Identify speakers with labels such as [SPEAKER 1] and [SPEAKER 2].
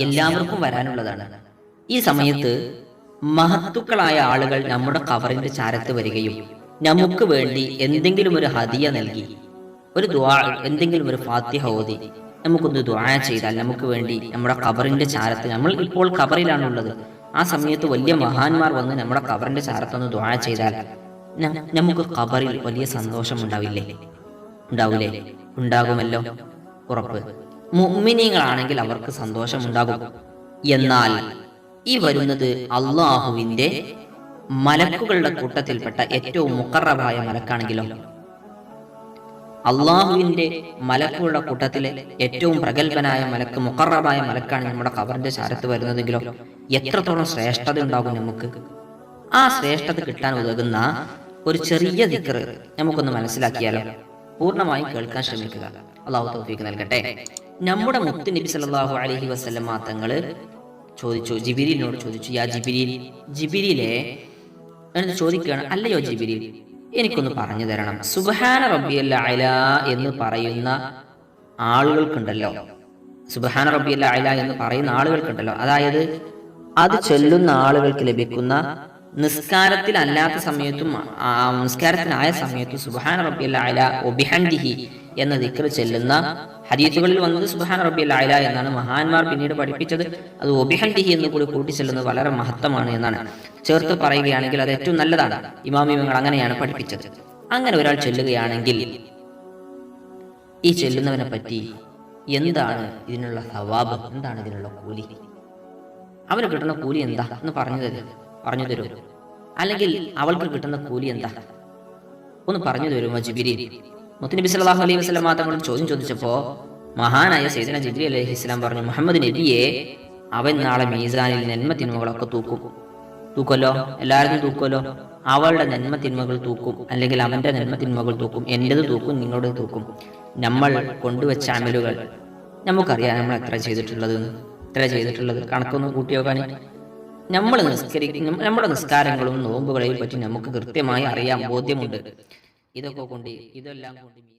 [SPEAKER 1] എല്ലാവർക്കും വരാനുള്ളതാണ്. ഈ സമയത്ത് മഹത്തുക്കളായ ആളുകൾ നമ്മുടെ കവറിന്റെ ചാരത്ത് വരികയും നമുക്ക് വേണ്ടി എന്തെങ്കിലും ഒരു ഹദിയ നൽകി ഒരു ദ്വാ എന്തെങ്കിലും ഒരു ഫാത്തിഹ ഓതി നമുക്കൊന്ന് ദ്വാ ചെയ്താൽ നമുക്ക് വേണ്ടി നമ്മുടെ കവറിന്റെ ചാരത്ത് നമ്മൾ ഇപ്പോൾ കവറിലാണുള്ളത് ആ സമയത്ത് വലിയ മഹാന്മാർ വന്ന് നമ്മുടെ കവറിന്റെ ചാരത്തൊന്ന് ദ്വാ ചെയ്താൽ നമുക്ക് കബറിൽ വലിയ സന്തോഷം ഉണ്ടാവില്ലേ? ഉണ്ടാകുമല്ലോ. ഉറപ്പ്. മുഅ്മിനീങ്ങളാണെങ്കിൽ അവർക്ക് സന്തോഷം ഉണ്ടാകും എന്നാൽ ഈ വരുന്നത് അള്ളാഹുവിന്റെ മലക്കുകളുടെ കൂട്ടത്തിൽപ്പെട്ട ഏറ്റവും മുക്കറബായ മലക്കാണെങ്കിലോ? അള്ളാഹുവിന്റെ മലക്കുകളുടെ കൂട്ടത്തിലെ ഏറ്റവും പ്രഗത്ഭനായ മലക്ക് മുക്കറബായ മലക്കാണ് നമ്മുടെ കവറിന്റെ ചാരത്ത് വരുന്നതെങ്കിലോ? എത്രത്തോളം ശ്രേഷ്ഠത ഉണ്ടാകും നമുക്ക്? ആ ശ്രേഷ്ഠത കിട്ടാൻ ഉതകുന്ന ഒരു ചെറിയ ദിക്കറ് നമുക്കൊന്ന് മനസ്സിലാക്കിയാലോ? പൂർണമായും കേൾക്കാൻ ശ്രമിക്കുക. അള്ളാഹു തൗഫീഖ് നൽകട്ടെ. നമ്മുടെ മുത്ത് നബി സല്ലാഹു അലഹി വസ്ലം മാത്രങ്ങൾ ചോദിച്ചു ജിബിരിലിനോട് ചോദിച്ചു യാ ജിബിരിൽ ജിബിരിലെ? എന്ന് ചോദിക്കുകയാണ് അല്ലയോ ജിബിരിൽ എനിക്കൊന്ന് പറഞ്ഞു തരണം. സുബഹാന റബ്ബിയല്ല അല എന്ന് പറയുന്ന ആളുകൾക്കുണ്ടല്ലോ. സുബഹാന റബ്ബിയല്ല അല എന്ന് പറയുന്ന ആളുകൾക്കുണ്ടല്ലോ. അതായത് അത് ചൊല്ലുന്ന ആളുകൾക്ക് ലഭിക്കുന്ന നിസ്കാരത്തിൽ അല്ലാത്ത സമയത്തും നിസ്കാരത്തിലായ സമയത്തും സുബഹാന റബ്ബിയല്ല അല ഒബിഹൻഡിഹി എന്ന ദിക്കർ ചെല്ലുന്ന ഹരീത്തുകളിൽ വന്നത് റബ്ബിയല്ല അല എന്നാണ്. മഹാന്മാർ പിന്നീട് പഠിപ്പിച്ചത് അത് ഒബിഹൻഡിഹി എന്ന് കൂടി കൂട്ടിച്ചെല്ലുന്നത് വളരെ മഹത്തമാണ് എന്നാണ്. ചേർത്ത് പറയുകയാണെങ്കിൽ അത് ഏറ്റവും നല്ലതാണ്. ഇമാമിമങ്ങൾ അങ്ങനെയാണ് പഠിപ്പിച്ചത്. അങ്ങനെ ഒരാൾ ചെല്ലുകയാണെങ്കിൽ ഈ ചെല്ലുന്നവനെ പറ്റി എന്താണ് ഇതിനുള്ള സവാബ്? എന്താണ് ഇതിനുള്ള കൂലി? അവന് കിട്ടുന്ന കൂലി എന്താ എന്ന് പറഞ്ഞു തരും പറഞ്ഞു തരൂ അല്ലെങ്കിൽ അവൾക്ക് കിട്ടുന്ന കൂലി എന്താ? ഒന്ന് പറഞ്ഞു തരുമോ ജിബിരി. മുത്തനബി സല്ലല്ലാഹു അലൈഹി വസ്ലം തങ്ങൾ ചോദ്യം ചോദിച്ചപ്പോ മഹാനായ സൈദന ജിബ്രി അലൈഹി ഇസ്ലാം പറഞ്ഞു മുഹമ്മദ് നബിയെ അവൻ നാളെ മീസാനിൽ നന്മ തിന്മകളൊക്കെ തൂക്കും. തൂക്കല്ലോ എല്ലാവരും തൂക്കുമല്ലോ അവളുടെ നന്മ തിന്മകൾ തൂക്കും. അല്ലെങ്കിൽ അവന്റെ നന്മ തിന്മകൾ തൂക്കും. എന്റേത് തൂക്കും നിങ്ങളുടെ തൂക്കും. നമ്മൾ കൊണ്ടുവച്ച അമലുകൾ. നമുക്കറിയാം നമ്മൾ എത്ര ചെയ്തിട്ടുള്ളത്. എത്ര ചെയ്തിട്ടുള്ളത്. കണക്കൊന്ന് കൂട്ടി നോക്കാൻ നമ്മൾ നിസ്കരിക്കും നമ്മുടെ നിസ്കാരങ്ങളും നോമ്പുകളെയും പറ്റി നമുക്ക് കൃത്യമായി അറിയാൻ ബോധ്യമുണ്ട്. ഇതൊക്കെ കൊണ്ട് ഇതെല്ലാം കൊണ്ട്